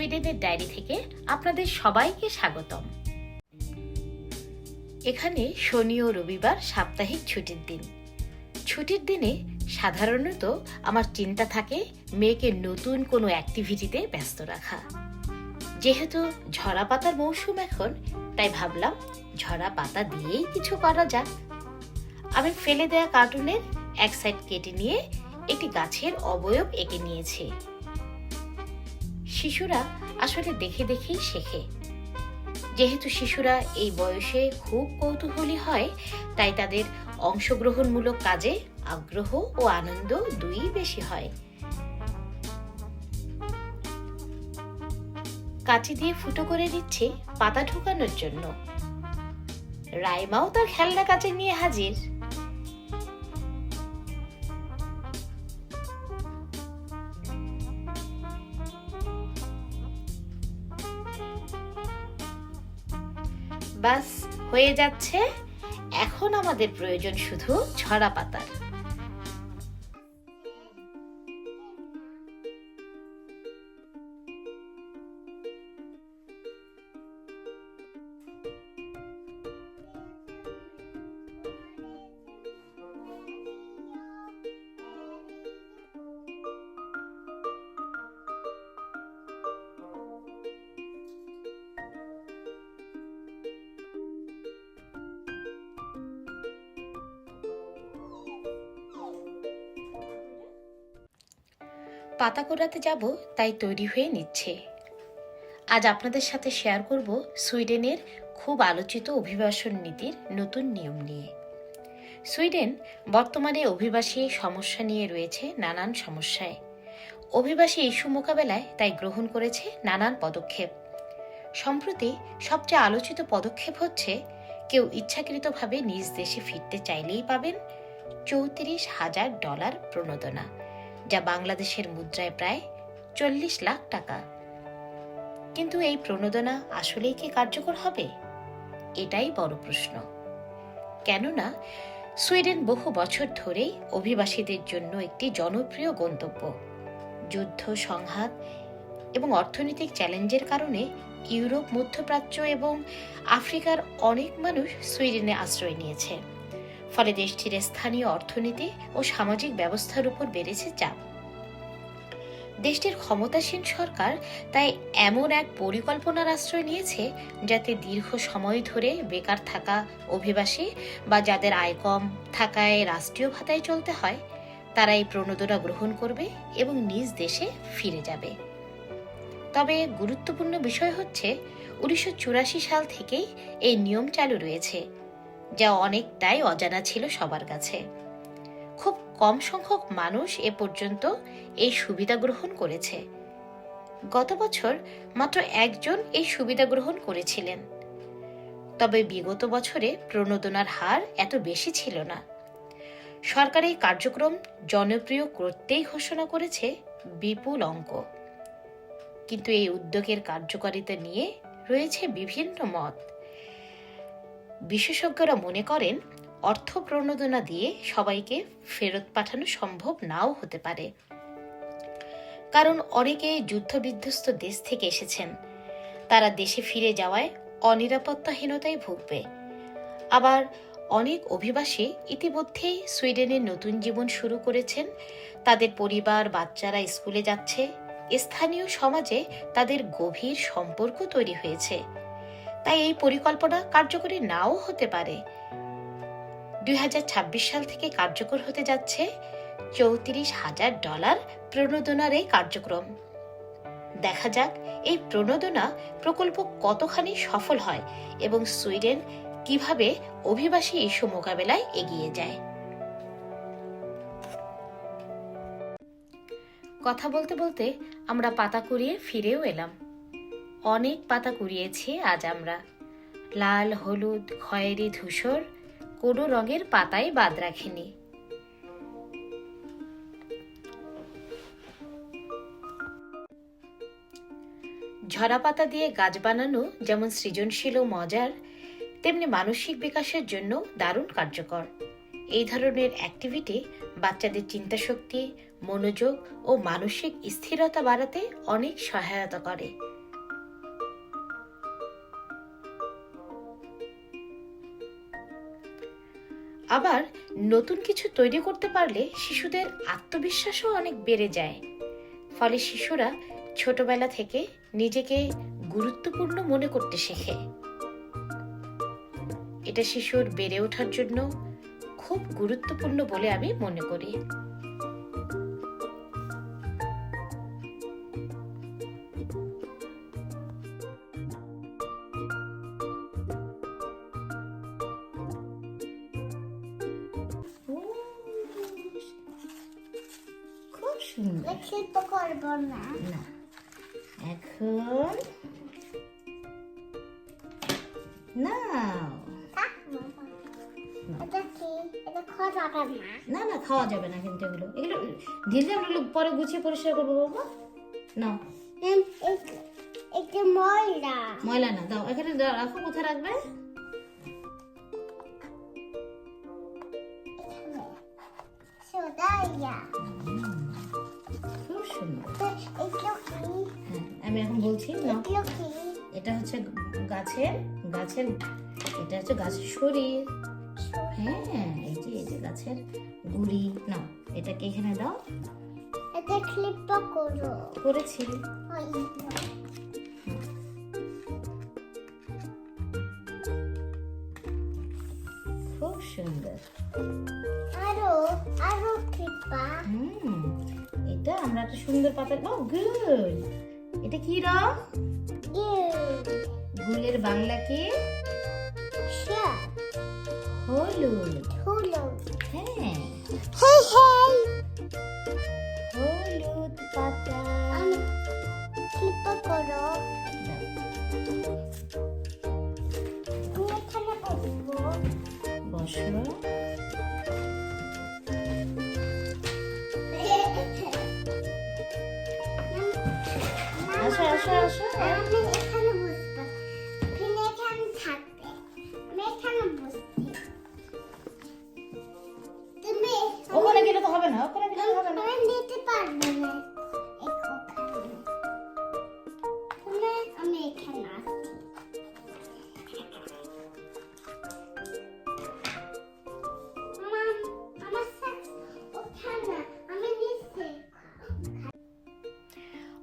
সুইডেনের ডায়েরি থেকে আপনাদের সবাইকে স্বাগতম। এখানে শনি ও রবিবার সাপ্তাহিক ছুটির দিন। ছুটির দিনে সাধারণত আমার চিন্তা থাকে মেয়েকে নতুন কোনো অ্যাক্টিভিটিতে ব্যস্ত রাখা। যেহেতু ঝরা পাতার মৌসুম এখন, তাই ভাবলাম ঝরা পাতা দিয়েই কিছু করা যাক। আমি ফেলে দেয়া কার্টুনের এক সাইড কেটে নিয়ে একটি গাছের অবয়ব এঁকে নিয়েছি। শিশুরা আসলে দেখে দেখেই শেখে। যেহেতু শিশুরা এই বয়সে খুব কৌতূহলী হয়, তাই তাদের অংশগ্রহণমূলক কাজে আগ্রহ ও আনন্দ দুই বেশি হয়। কাঁচি দিয়ে ফুটো করে দিচ্ছে পাতা ঢুকানোর জন্য। রাইমাও তার খেলনা কাছে নিয়ে হাজির। বাস হয়ে যাচ্ছে। এখন আমাদের প্রয়োজন শুধু ছড়া পাতার। পাতা কোড়াতে যাব, তাই তৈরি হয়ে নিচ্ছে। আজ আপনাদের সাথে শেয়ার করব সুইডেনের খুব আলোচিত অভিবাসন নীতির নতুন নিয়ম নিয়ে। সুইডেন বর্তমানে অভিবাসী সমস্যা নিয়ে রয়েছে নানান সমস্যায়। অভিবাসী ইস্যু মোকাবেলায় তাই গ্রহণ করেছে নানান পদক্ষেপ। সম্প্রতি সবচেয়ে আলোচিত পদক্ষেপ হচ্ছে, কেউ ইচ্ছাকৃতভাবে নিজ দেশে ফিরতে চাইলেই পাবেন চৌত্রিশ হাজার ডলার প্রণোদনা। যা বাংলাদেশের মুদ্রায় প্রায় চল্লিশ লাখ টাকা। কিন্তু এই প্রণোদনা আসলেই কি কার্যকর হবে? এটাই বড় প্রশ্ন। কেননা, সুইডেন বহু বছর ধরেই অভিবাসীদের জন্য একটি জনপ্রিয় গন্তব্য। যুদ্ধ, সংঘাত এবং অর্থনৈতিক চ্যালেঞ্জের কারণে ইউরোপ, মধ্যপ্রাচ্য এবং আফ্রিকার অনেক মানুষ সুইডেনে আশ্রয় নিয়েছে। ফলে দেশটির স্থানীয় অর্থনীতি ও সামাজিক ব্যবস্থার উপর বেড়েছে চাপ। দেশটির ক্ষমতাসীন সরকার তাই এমন এক পরিকল্পনার আশ্রয় নিয়েছে যাতে দীর্ঘ সময় ধরে বেকার থাকা অভিবাসী বা যাদের আয় কম থাকায় রাষ্ট্রীয় ভাতায় চলতে হয়, তারা এই প্রণোদনা গ্রহণ করবে এবং নিজ দেশে ফিরে যাবে। তবে গুরুত্বপূর্ণ বিষয় হচ্ছে, উনিশশো চুরাশি সাল থেকেই এই নিয়ম চালু রয়েছে। যা অনেকটাই অজানা ছিল সবার কাছে। খুব কম সংখ্যক মানুষ এ পর্যন্ত এই সুবিধা গ্রহণ করেছে। গত বছর মাত্র একজন এই সুবিধা গ্রহণ করেছিলেন। তবে বিগত বছরে প্রণোদনার হার এত বেশি ছিল না। সরকার এই কার্যক্রম জনপ্রিয় করতেই ঘোষণা করেছে বিপুল অঙ্ক। কিন্তু এই উদ্যোগের কার্যকারিতা নিয়ে রয়েছে বিভিন্ন মত। বিশেষজ্ঞরা মনে করেন, অর্থ প্রণোদনা দিয়ে সবাইকে ফেরত পাঠানো সম্ভব নাও হতে পারে। কারণ অনেকে যুদ্ধবিধ্বস্ত দেশ থেকে এসেছেন। তারা দেশে ফিরে যাওয়ায় অনিরাপত্তাহীনতায় ভুগবে। আবার অনেক অভিবাসী ইতিমধ্যেই সুইডেনের নতুন জীবন শুরু করেছেন। তাদের পরিবার, বাচ্চারা স্কুলে যাচ্ছে। স্থানীয় সমাজে তাদের গভীর সম্পর্ক তৈরি হয়েছে। তাই এই পরিকল্পনা কার্যকরী নাও হতে পারে। দুই হাজার ছাব্বিশ সাল থেকে কার্যকর হতে যাচ্ছে চৌত্রিশ হাজার ডলার প্রণোদনার এই কার্যক্রম। দেখা যাক এই প্রণোদনা প্রকল্প কতখানি সফল হয় এবং সুইডেন কীভাবে অভিবাসী ইস্যু মোকাবেলায় এগিয়ে যায়। কথা বলতে বলতে আমরা পাতা কুড়িয়ে ফিরেও এলাম। অনেক পাতা কুড়িয়েছি আজ আমরা। লাল, হলুদ, খয়েরি, ধূসর, কোনো রঙের পাতাই বাদ রাখিনি। ঝরা পাতা দিয়ে গাছ বানানো যেমন সৃজনশীল ও মজার, তেমনি মানসিক বিকাশের জন্য দারুণ কার্যকর। এই ধরনের অ্যাক্টিভিটি বাচ্চাদের চিন্তাশক্তি, মনোযোগ ও মানসিক স্থিরতা বাড়াতে অনেক সহায়তা করে। আবার নতুন কিছু তৈরি করতে পারলে শিশুদের আত্মবিশ্বাসও অনেক বেড়ে যায়। ফলে শিশুরা ছোটবেলা থেকে নিজেকে গুরুত্বপূর্ণ মনে করতে শেখে। এটা শিশুর বেড়ে ওঠার জন্য খুব গুরুত্বপূর্ণ বলে আমি মনে করি। সুন্দর শিল্প করব না। না। এখন না। থাক বাবা। এটা কি? এটা খাওয়া যাবে না। না খাওয়া যাবে না কিন্তু এগুলো। এগুলো ঢিলে আমরা পরে গুছিয়ে পরিষ্কার করব বাবা। না। এম, এক- একটু ময়লা। ময়লা না দাও। এখানে রাখো কোথায় রাখবে? সোদা ইয়া। খুব সুন্দর। হ্যাঁ আমি এখন বলছি না। এটা হচ্ছে গাছের গাছের এটা হচ্ছে গাছের শরীর। হ্যাঁ এই যে এই যে গাছের গুড়ি। নাও এটাকে এখানে দাও। এটা ক্লিপ করো। করেছি। সুন্দর আরও আরও ক্লিপা হুম এটা আমরা একটা সুন্দর পাতা ও গুড এটা কি রং? গুলের বাংলা কি? হলুদ। হলো হ্যাঁ। হলুদ পাতা। আসো আসো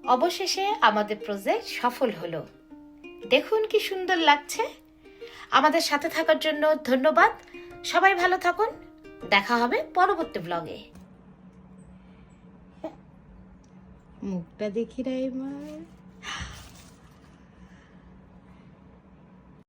অবশেষে আমাদের প্রজেক্ট সফল হলো। দেখুন কি সুন্দর লাগছে। আমাদের সাথে থাকার জন্য ধন্যবাদ। সবাই ভালো থাকুন। দেখা হবে পরবর্তী ব্লগে মুখটা দেখি রাই মা